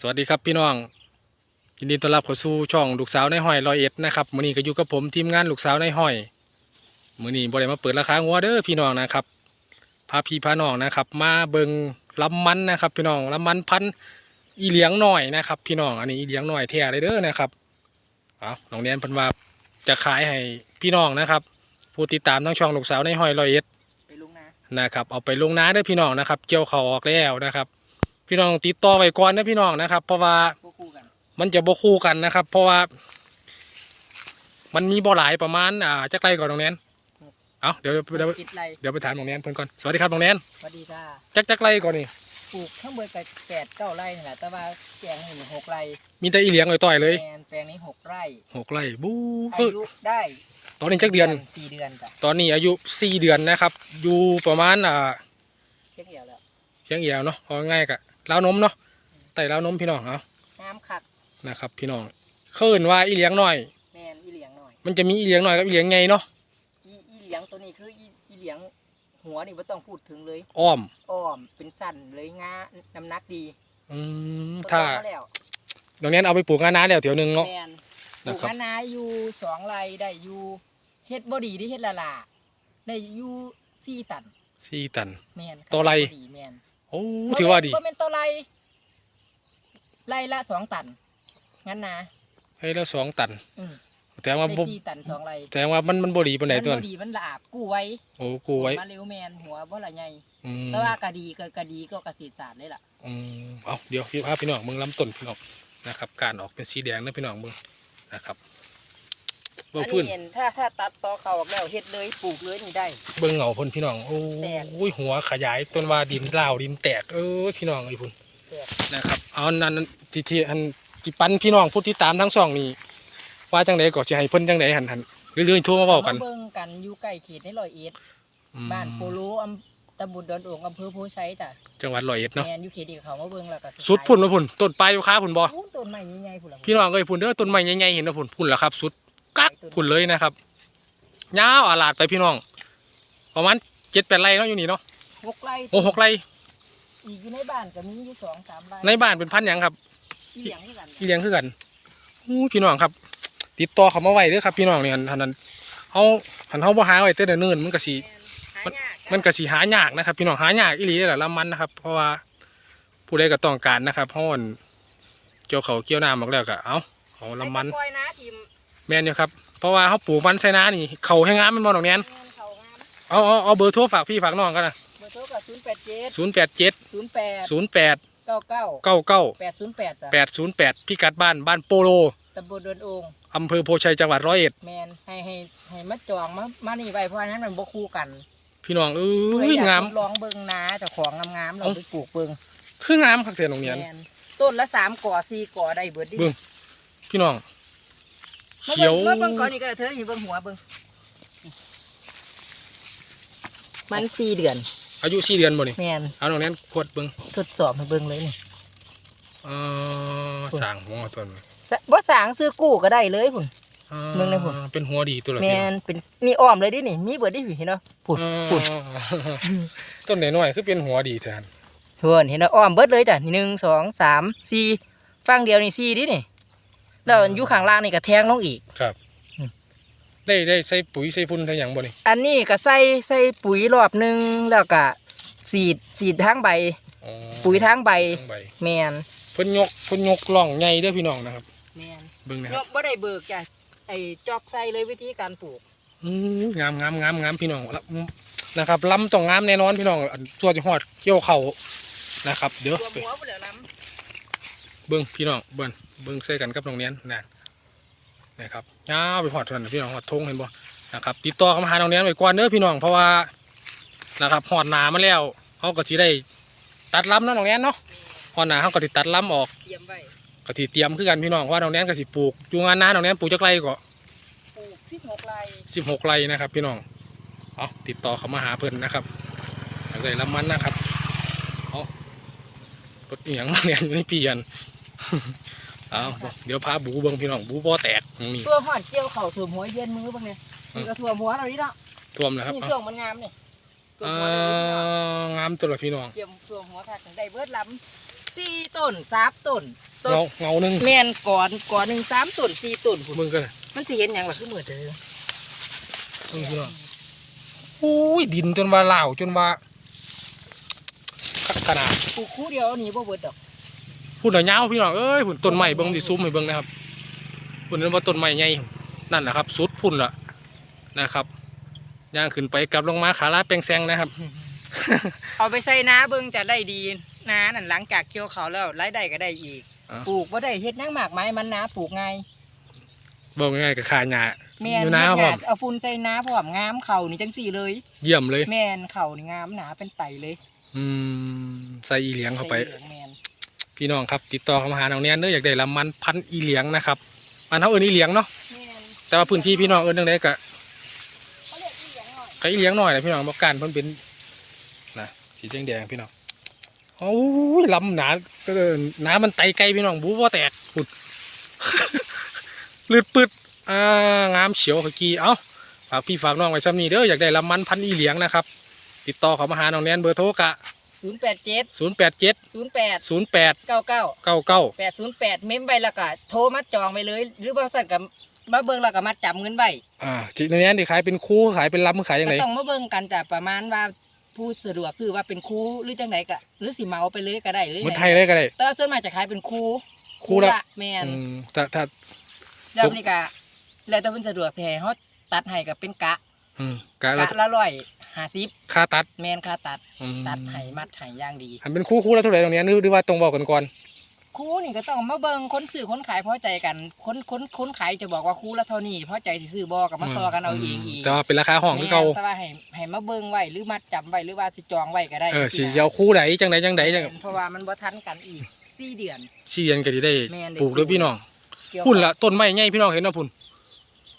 สวัสดีครับพี่น้อง ยินดีต้อนรับเข้าสู่ช่องลูกสาวในห้อยรอยเอ็ดนะครับมื้อนี้ก็อยู่กับผมทีมงานลูกสาวในห้อยมื้อนี้บ่ได้มาเปิดราคางัวเด้อพี่น้องนะครับพาพี่พาน้องนะครับ มาเบิงลำมันนะครับ พี่น้องลำมันพันธุ์อีเหลียงหน่อยนะครับ พี่น้องอันนี้อีเหลียงหน่อยแท้เลยเด้อนะครับเอาน้องเนียนเพิ่นว่าจะขายให้พี่น้องนะครับ ผู้ติดตามทั้งช่องลูกสาวในห้อยรอยเอ็ดไปลุงนะนะครับเอาไปลงน้าเด้อพี่น้องนะครับ เกี่ยวเขาวออกแล้วนะครับ พี่น้องติดต่อไว้ก่อนนะพี่น้องนะครับ เพราะว่าคู่คู่กันมันจะบ่คู่กันนะครับ เพราะว่า มันมีบ่หลายประมาณอ่าจักไรก่อนตรงนี้นเอาเดี๋ยวเดี๋ยวติดไรเดี๋ยวไปถามตรงนี้นเพิ่นก่อนสวัสดีครับตรงนี้นสวัสดีจ้าจักจักไรก่อนนี่ปลูกข้างบนกับแปดเก้าไร่นี่แหละแต่ว่าแปลงนี่หกไร่ มีแต่อีเหลียงต่อยๆเลยแปลงแปลงนี้หกไร่หกไรบู๊อาเฮ้ยยุได้ ตอนนี้จักเดือนสี่เดือนจ้ะตอนนี้อายุสี่เดือนนะครับ อยู่ประมาณอ่าเช็คเหี่ยวแล้วเชียงเอียวเนาะเอาง่ายๆกะ ล้าวนมเนาะไต่ล้าวนมพี่น้องเอาน้ำขักนะครับ พี่น้องเคินว่าอีเหลียงหน่อย แมนอีเหลียงหน่อย มันจะมีอีเหลียงหน่อยกับอีเหลียงไงเนาะอีอีเหลียงตัวนี้คืออีอีเหลียงหัวนี่ไม่ต้องพูดถึงเลยอ้อมอ้อมเป็นสั้นเลยงาน้ำหนักดี อืมถ้าต้นแล้วตรงนี้เอาไปปลูกงานาแล้วเดี๋ยวหนึงเนาะแมนปนะลูกครับคะน้าอยู่สองไร่ได้อยู่เฮ็ดบดีได้เฮ็ดละลาได้อยู่สี่ตันสี่ตันแมนตัวไรดีแมน โอ้ถือว่าดีบ่เป็นตัวไรไรละสองตัน งั้นนะให้แล้วสองตันอืมแต่ว่าได้บ่สี่ตันสองไรแต่ว่ามันมันบดีปานไหนตัวมันั้นบ่ดีมันละอาบกู้ไว้โอ้กูไว้มาเร็วแมนหัวบ่ละใหญ่อืมแต่ว่ากะดีก็กะดีก็เกษตรศาสตร์เลยล่ะอืมเอาเดี๋ยวพี่พาพี่น้องมึงลำต้นพี่น้องนะครับ การออกเป็นสีแดงนะพี่น้องมึงนะครับ เบิ่งอันพื้นนี้เห็นถ้าถ้าตัดต่อเขาออกแล้วเฮ็ดเลยปลูกเลยนี่ได้ เบิ่งเหงาพ่นพี่น้องโอ้แตกยหัวขยายต้นว่าดินลาวดินแตกเออพี่น้องไอ้พุ่นแตกนะครับเอานั่นนั่นที่ที่อันที่ปันพี่น้องผู้ที่ตามทั้งสองนี่ว่าจังไดก็สิให้เพิ่นจังไดหันหันเรื่อยๆโทั่วมาเว้ากันเบิ่งกันอยู่ใกล้เขตในร้อยเอ็ดอืมบ้านโปโลอำตำบลดอนโองอำเภอโพชัยจ้ะจังหวัดร้อยเอ็ดเนาะแม่นอยู่เขตเดียวเขามาเบิ่งแล้วก็สุดพุ่นมาพุ่นต้นปลายอยู่ค้าพุ่นบ่โอ้ต้นไม้ใหญ่ๆพุ่นล่ะพี่น้องเอ้ยพุ่นเด้อต้นไม้ใหญ่ๆเห็นนะพุ่นพุ่นแล้วครับสุด กักพุ่นเลยนะครับยาวอาลาดไปพี่น้อง ประมาณเจ็ดแปดไร่เนาะอยู่นี่เนาะหกไร่โอ้หกไร่อีกอยู่ในบ้านก็มีอยู่สองสามไร่ในบ้านเป็นพันธุ์หยังครับอีเหลียงคือกันพี่เลี้ยงคือกันอู้พี่น้องครับ ติดต่อเขามาไว้เด้อครับ พี่น้องเนี่ยหันนั้นเขาหันเขาบ่หาไว้แต่เนิ่นๆมันก็สิหายากมันก็สิหายากนะครับ พี่น้องหายากอีหลีแหละละมันนะครับ เพราะว่าผู้ใดก็ต้องการนะครับเพราะว่าเกี่ยวเขาวเกี่ยวน้ำออกแล้วก็เอาเอาละมัน ไอ้ตะกอยนะทีมแม่นอยู่ครับ เพราะว่าเขาปลูกมันใส่นานี่ เขาให้งามมันบ่ดอกแนนเงินเขางามเอาเอาเอาเบอร์โทรฝากพี่ฝากน้องกันนะเบอร์โทรกับศูนย์แปดเจ็ดศูนย์แปดเจ็ดศูนย์แปดศูนย์แปดเก้าเก้าเก้าเก้าแปดศูนย์แปดจ้ะแปดศูนย์แปดพี่กัดบ้านบ้านโปโลตำบลดอนโองอำเภอโพชัยจังหวัดร้อยเอ็ดแมนให้ให้ให้มาจองมามานี่ไว้เพราะอันนั้นมันบ่คู่กัน พี่น้องเอ้เพื่อยอยากงามทดลองเบิ่งนาเจ้าของงามๆเราเอ้าไปปลูกเบิ่งคืองามคักเทียนโรงเรียนแมนต้นละสามก่อสี่ก่อได้เบิดดิเบิ่งพี่น้องมา เขียวเบิ่งมาเบิ่งก่อนนี่ก็ได้เธอนี่เบิ่งหัวเบิ่งมันสี่เดือน อายุสี่เดือนบ่นี่แมนเอาตรงนี้ขวดเบิ้งทดสอบให้เบิ่งเลยนี่เออสร้างหัวตัวนี้สะบ่สางซื้อกู้ก็ได้เลยพุ่นอ่าเบิ่งเลยพุ่น เป็นหัวดีตัวละแมพี่น้องนเป็นนี่อ้อมเลยดินี่ มีเบิดดิเห็นเนาะพุ่นพุ่นอ่าต้นน้อยๆคือเป็นหัวดีแทนทวนเห็นเนาะอ้อมเบิดเลยจ้ะนี่หนึ่งสองสามสี่ฟังเดียวนี่สี่ดินี่ แล้วอยู่ข้างล่างนี่ก็แทงลงอีก ครับอืมได้ได้ใส่ปุ๋ยใส่ฝุ่นใส่หยังบ่นี่อันนี้ก็ใส่ใส่ปุ๋ยรอบหนึ่งแล้วก็สีดสีดทั้งใบ อ๋อปุ๋ยทั้งใบทั้งใบแมนเพิ่นยกเพิ่นยกล่องใหญ่เด้อพี่น้องนะครับ แมนเบิ่งนะยครับกบ่ได้เบิกจ้ะไอ้จอกใส่เลยวิธีการปลูก อืมงามงามงามงามพี่น้องละนะครับลำต้องงามแน่นอนพี่น้องอันตัวจะหอดเกี่ยวเข่านะครับ เดี๋ยวรวมหัวบ่เหลือล้ เบิ้งพี่น้องเบิ้งเบิ้งใส่กันกับโรงเรียนนะนะครับยาวไปหอดเท่านั้นพี่น้องหอดทงเห็นบ่นะครับ ติดต่อเข้ามาหาโรงเรียนไว้ก่อนเด้อพี่น้องเพราะว่านะครับหอดหนามาแล้วเขาก็สิได้ตัดลำเนาะโรงเรียนเนาะหอดหนาเขาก็สิตัดลำออกำเตรียมไว้ก็สิเตรียมคือกันพี่น้องเพราะว่าโรงเรียนก็สิปลูกอยู่งานนาโรงเรียนปลูกจักไรก็ปลูกสิบหกไร่สิบหกไรนะครับ พี่น้องเอาติดต่อเขามาหาเพิ่นนะครับอยากได้ลำมันนะครับเอารถอหย่างมาเนี่ยนี่พี่ยัน เอาเดี๋ยวพาบูเบิ้งพี่น้องบูบ่อแตกตรงนี้ตัวหอดเกี่ยวเข่าถ่วมหัวเย็นมือบ้างเนี่ยนี่ก็ถ่วมหัวเราดิเนาะท่วมแล้วครับนี่เอาช่วงมันงามเนี่ยถ่วมอ่หัวเราดิเนาะางามตัวละพี่น้องเกี่ยวถ่วมหัวค่ะถึงได้เบิดล้ำสี่ต้นสามต้นต้นเงาเงาหนึงแม่นก่อนก่อนหนึ่งสามต้นสี่ต้นพุ่นมึงก็มันสิเห็นหยังล่ะคือมือเด้อมึงพี่น้องอุ้ยดินจนว่าเหล่าจนว่าคักขนาดปลูกคู่เดียวนี่บ่เบิดดอก พูดหน่อยเงาพี่น้องเอ้ยพุ่นต้นใหม่เบิ่งสิซูมให้เบิ่งนะครับพุ่นนั้นว่าต้นใหม่ใหญ่นั่นแหละครับสุดพุ่นละนะครับย่างขึ้นไปกลับลงมาขาลาแปลงแซงนะครับ เอาไปใส่นาเบิ่งจะได้ดีนานั่นหลังจากเกี่ยวเขาวแล้วรายได้ก็ได้อีก อ่า ปลูกบ่ได้เฮ็ดหยังมากมายมันนาปลูกง่ายบอกง่ายๆกับขาหญ้าแม่นอยู่เฮ็นะดคหรัญ้าบเอาฝุ่นใส่นาพร้อมงามเข่านี่จังสี่เลย เยี่ยมเลย แม่นเข่านี่งามหนาเป็นไตเลยอืมใส่อีเหลียงเข้าไป ใส่หลืองแม่น พี่น้องครับ ติดต่อเข้ามาหาน้องแนนเด้ออยากได้ลำมันพันธุ์อีเหลียงนะครับมันเท่าเอินอีเหลียงเนาะแม่นแต่ว่าพื้นที่พี่น้องเอินตั้งแต่กะเขาเรียกอีหยังหน่อยกะอีเหลียงหน่อยนะพี่น้องบอกการเพิ่นเป็นนะสีแดงแดงๆพี่น้องโอ้ยลำหนาก็เดินหนามันไตไกลพี่น้องบูว่าแตกปุดลืดปึดอ่างามเฉียวขกีเอ้าฝากพี่ฝากน้องไว้ซ้ำนี้เด้ออยากได้ลำมันพันธุ์อีเหลียงนะครับ ติดต่อเขามาหาน้องแนนเบอร์โทรกะ ศูนย์แปดเจ็ด0 8 7ศูนย์แปด0 8เก้าเก้า9 9แปดศูนย์แปดเม้มไปแล้วก็โทรมาจองไปเลย หรือบริษัทกับมาเบิ่งแล้วก็มาจับเงินไว้อ่าจิในนี้ที่ขายเป็นคู่ขายเป็นลำขายยังก็ไงต้องมาเบิ่งกันแต่ประมาณว่าผู้สะดวกซื้อว่าเป็นครูหรือจังไดก็หรือสิเหมาไปเลยก็ได้หรือมันไทยเลยก็ได้แต่ว่าส่วนมากจะขายเป็นครูคู่ละแม่นอืมถ้าถ้าแล้วนี่ก็แล้วแต่เพิ่นสะดวกสิให้เฮาตัดให้ก็เป็นกะอืมกะละกะละร้อย ห้าสิบค่าตัด แม่นค่าตัด อืม ตัดให้มัดให้อย่างดีอันเป็นคู่คู่แล้วเท่าไหร่ตรงเนี้ยนึกหรือว่าตรงบอกกันก่อนครูนี่ก็ต้องมาเบิ่งคนซื้อคนขายพอใจกัน คนคนคนขายจะบอกว่าครูละเท่านี้พอใจสิซื้อบ่ก็มาต่อกันเอาเองอีกแต่ว่าเป็นราคาห้องที่เขาแม่นแต่ว่าให้ให้มาเบิ่งไว้หรือมัดจำไว้หรือว่าสิจองไว้ก็ได้เออสีนะเยาคู่ไหนจังไหนจังไหนจังเพราะว่ามันบ่ทันกันอีกสี่เดือน สี่เดือนก็จะได้แม่นได้ ปลูกด้วยพี่น้องเกี่ยวพุ่นละต้นไม้ใหญ่พี่น้องเห็นเนาะพุ่น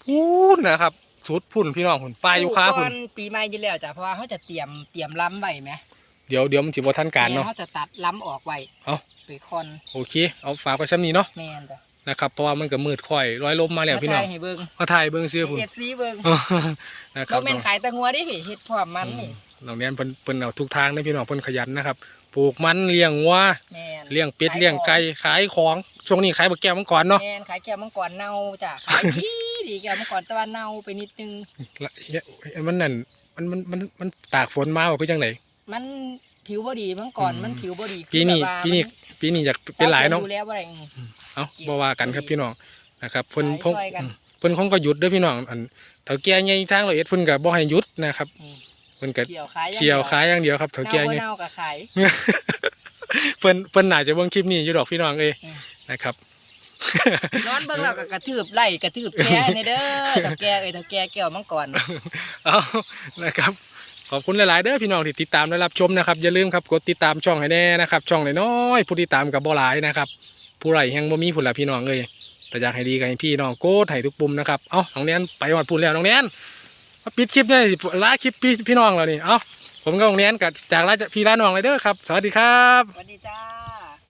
พุ่นนะครับ สุดพุ่นพี่น้องพุ่นปลายอยู่ค้าพุ่นก่อนปีใหม่อยู่แล้วจ้ะเพราะว่าเขาจะเตรียมเตรียมล้ำไว้ไหมเดี๋ยวเดี๋ยวมันสิบ่ทันการเนาะแม่เขาจะตัดล้ำออกไว้เอ้าไปคอนโอเค เอาฝากไปซ้ำนี้เนาะแม่นจ้ะนะครับเพราะว่ามันก็มืดค่อยร้อยลมมาแล้วพี่น้องมาถ่ายให้เบิ่งมาถ่ายเบิ่งซื้อพุ่นเอฟซีเบิ่งนะครัเราบแม่นขายแตะงัวดิพี่เฮ็ดพร้อมมันนี่น้องเนี้ยเพิ่นเพิ่นเอาทุกทางนะพี่น้องเพิ่นขยันนะครับปลูกมันเลี้ยงวัวแม่นเลี้ยงเป็ดขายเลี้ยงไก่ขายของช่วงนี้ขายบักแก้วมังกรเนาะแม่นขายแก้วมังกรเน่าจ้ะขายดี ดีแก้วมังกรแต่ว่าเน่าไปนิดนึงละเหี้ยมันนั่นมันมันมันมันตากฝนมาว่าคือจังได มันผิวบ่ดีมังกรอืม มันผิวบ่ดีปีนี้คือแบบว่าปีนี้มัปีนี้อยากเป็นหลายเนาะ ดูแล้วบ่ได้อืม เอ้าบ่ว่ากันครับพี่น้องนะครับเพิ่นหลายเพิ่นช่วยกัน เพิ่นคงก็หยุดเด้อพี่น้องอันเฒ่าแก่ใหญ่ทางร้อยเอ็ดเพิ่นก็บ่ให้หยุดนะครับอืมเพิ่นก็เกี่ยวขายอางเขี่ยวดีขายอย่างเดียวครับเฒ่าแก่เน่าใหบ่ญ่ เน่าก็ขาย เพิ่นเพิ่นน่าจะเบิ่งคลิปนี้อยู่ดอกพี่น้องเอ้ยอืม นะครับ นอนเบิ่งแล้วก็กระทืบไล่กระทืบแช่ในเด้อเถ้าแก่เอ้ยเถ้าแก่แก้วมังกรเอานะครับขอบคุณหลายๆเด้อพี่น้องที่ติดตามและรับชมนะครับอย่าลืมครับกดติดตามช่องให้แน่นะครับช่องน้อยๆผู้ติดตามกับบ่หลายนะครับ ผู้ไรแห่งบ่มีผุนละพี่น้องเลยแต่อยากให้ดีกันพี่น้องโกดให้ทุกปุ่มนะครับเอ้าน้องแนนไปหอดพูนแล้วน้องแนนมาปิดคลิปเนี่ยสิลาคลิปพี่พี่น้องแล้วนี่เอ้าผมกับน้องแนนกับจากลาพี่ลาน้องเลยเด้อครับ สวัสดีครับสวัสดีจ้า